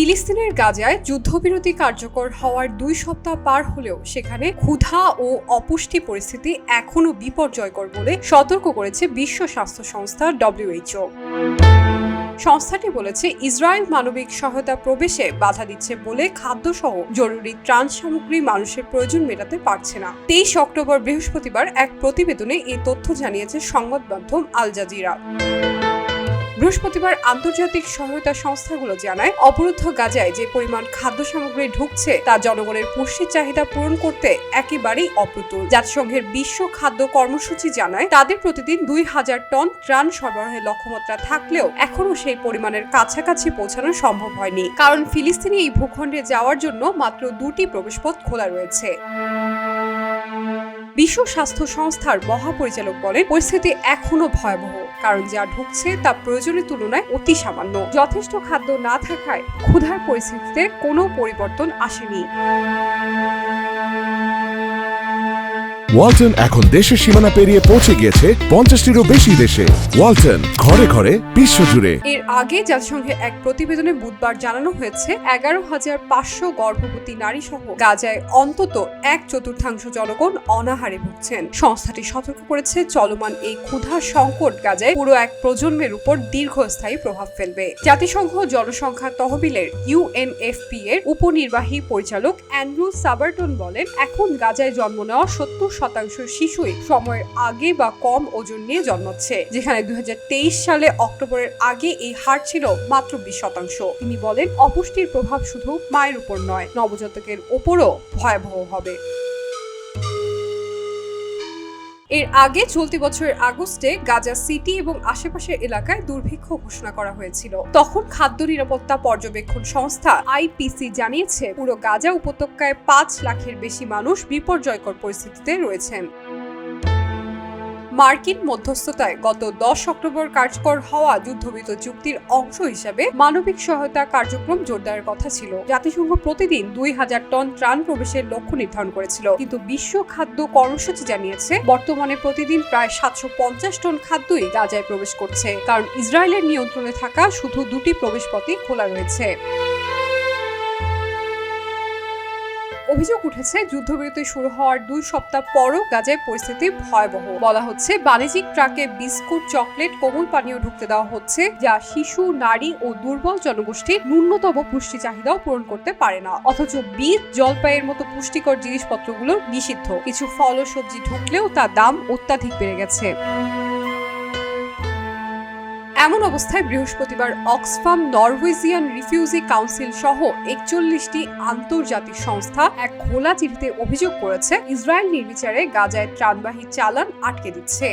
ফিলিস্তিনের গাজায় যুদ্ধবিরতি কার্যকর হওয়ার দুই সপ্তাহ পার হলেও সেখানে ক্ষুধা ও অপুষ্টি পরিস্থিতি এখনও বিপর্যয়কর বলে সতর্ক করেছে বিশ্ব স্বাস্থ্য সংস্থা ডব্লিউএইচও। সংস্থাটি বলেছে, ইসরায়েল মানবিক সহায়তা প্রবেশে বাধা দিচ্ছে বলে খাদ্যসহ জরুরি ত্রাণ সামগ্রী মানুষের প্রয়োজন মেটাতে পারছে না। তেইশ অক্টোবর বৃহস্পতিবার এক প্রতিবেদনে এই তথ্য জানিয়েছে সংবাদ মাধ্যম আল জাজিরা। বৃহস্পতিবার আন্তর্জাতিক সহায়তা সংস্থাগুলো জানায়, অবরুদ্ধ গাজায় যে পরিমাণ খাদ্য সামগ্রী ঢুকছে তা জনগণের পুষ্টির চাহিদা পূরণ করতে একেবারেই অপ্রতুল। জাতিসংঘের বিশ্ব খাদ্য কর্মসূচি জানায়, তাদের প্রতিদিন দুই হাজার টন ত্রাণ সরবরাহের লক্ষ্যমাত্রা থাকলেও এখনও সেই পরিমাণের কাছাকাছি পৌঁছানো সম্ভব হয়নি। কারণ ফিলিস্তিনি এই ভূখণ্ডে যাওয়ার জন্য মাত্র দুটি প্রবেশপথ খোলা রয়েছে। বিশ্ব স্বাস্থ্য সংস্থার মহাপরিচালক বলেন, পরিস্থিতি এখনও ভয়াবহ। কারণ যা ঢুকছে তা প্রয়োজনের তুলনায় অতি সামান্য। যথেষ্ট খাদ্য না থাকায় ক্ষুধার পরিস্থিতিতে কোনো পরিবর্তন আসেনি। ওয়ালটন এখন দেশের সীমানা পেরিয়ে পৌঁছে গিয়েছে পঞ্চাশটিরও বেশি দেশে। ওয়ালটন, ঘরে ঘরে বিশ্বজুড়ে এর আগে জাতিসংঘের এক প্রতিবেদনে বুধবার জানানো হয়েছে, এগারো হাজার পাঁচশো গর্ভবতী নারী সহ গাজায় অন্তত এক চতুর্থাংশ জনগণ অনাহারে ভুগছেন। সংস্থাটি সতর্ক করেছে, চলমান এই ক্ষুধার সংকট গাজায় পুরো এক প্রজন্মের উপর দীর্ঘস্থায়ী প্রভাব ফেলবে। জাতিসংঘ জনসংখ্যা তহবিলের ইউএনএফপি এর উপনির্বাহী পরিচালক অ্যান্ড্রু সাবার্টন বলেন, এখন গাজায় জন্ম নেওয়া সত্তর শতাংশ শিশুই সময়ের আগে বা কম ওজন নিয়ে জন্মাচ্ছে, যেখানে দুই হাজার তেইশ সালে অক্টোবরের আগে এই হার ছিল মাত্র বিশ শতাংশ। তিনি বলেন, অপুষ্টির প্রভাব শুধু মায়ের উপর নয়, নবজাতকের ওপরও ভয়াবহ হবে। এর আগে চলতি বছরের আগস্টে গাজা সিটি এবং আশেপাশের এলাকায় দুর্ভিক্ষ ঘোষণা করা হয়েছিল। তখন খাদ্য নিরাপত্তা পর্যবেক্ষণ সংস্থা আইপিসি জানিয়েছে, পুরো গাজা উপত্যকায় পাঁচ লাখের বেশি মানুষ বিপর্যয়কর পরিস্থিতিতে রয়েছেন। মার্কিন মধ্যস্থতায় গত দশ অক্টোবর কার্যকর হওয়া যুদ্ধবিত চুক্তির অংশ হিসাবে মানবিক সহায়তা কার্যক্রম জোরদারের কথা ছিল। জাতিসংঘ প্রতিদিন দুই হাজার টন ত্রাণ প্রবেশের লক্ষ্য নির্ধারণ করেছিল। কিন্তু বিশ্ব খাদ্য কর্মসূচি জানিয়েছে, বর্তমানে প্রতিদিন প্রায় সাতশো পঞ্চাশ টন খাদ্যই গাজায় প্রবেশ করছে। কারণ ইসরায়েলের নিয়ন্ত্রণে থাকা শুধু দুটি প্রবেশপথই খোলা রয়েছে। অভিযোগ উঠেছে, যুদ্ধবিরতি শুরু হওয়ার দুই সপ্তাহ পরও গাজায় পরিস্থিতি ভয়াবহ। বলা হচ্ছে, বাণিজ্যিক ট্রাকে বিস্কুট, চকলেট, কোমল পানীয় ঢুকতে দেওয়া হচ্ছে, যা শিশু, নারী ও দুর্বল জনগোষ্ঠীর ন্যূনতম পুষ্টি চাহিদাও পূরণ করতে পারে না। অথচ বীজ, জলপাইয়ের মতো পুষ্টিকর জিনিসপত্রগুলো নিষিদ্ধ। কিছু ফল ও সবজি ঢুকলেও তার দাম অত্যাধিক বেড়ে গেছে। এমন অবস্থায় বৃহস্পতিবার অক্সফাম নরওয়েজিয়ান রিফিউজি কাউন্সিল সহ একচল্লিশটি আন্তর্জাতিক সংস্থা এক খোলা চিঠিতে অভিযোগ করেছে, ইসরায়েল নির্বিচারে গাজায় ত্রাণবাহী চালান আটকে দিচ্ছে।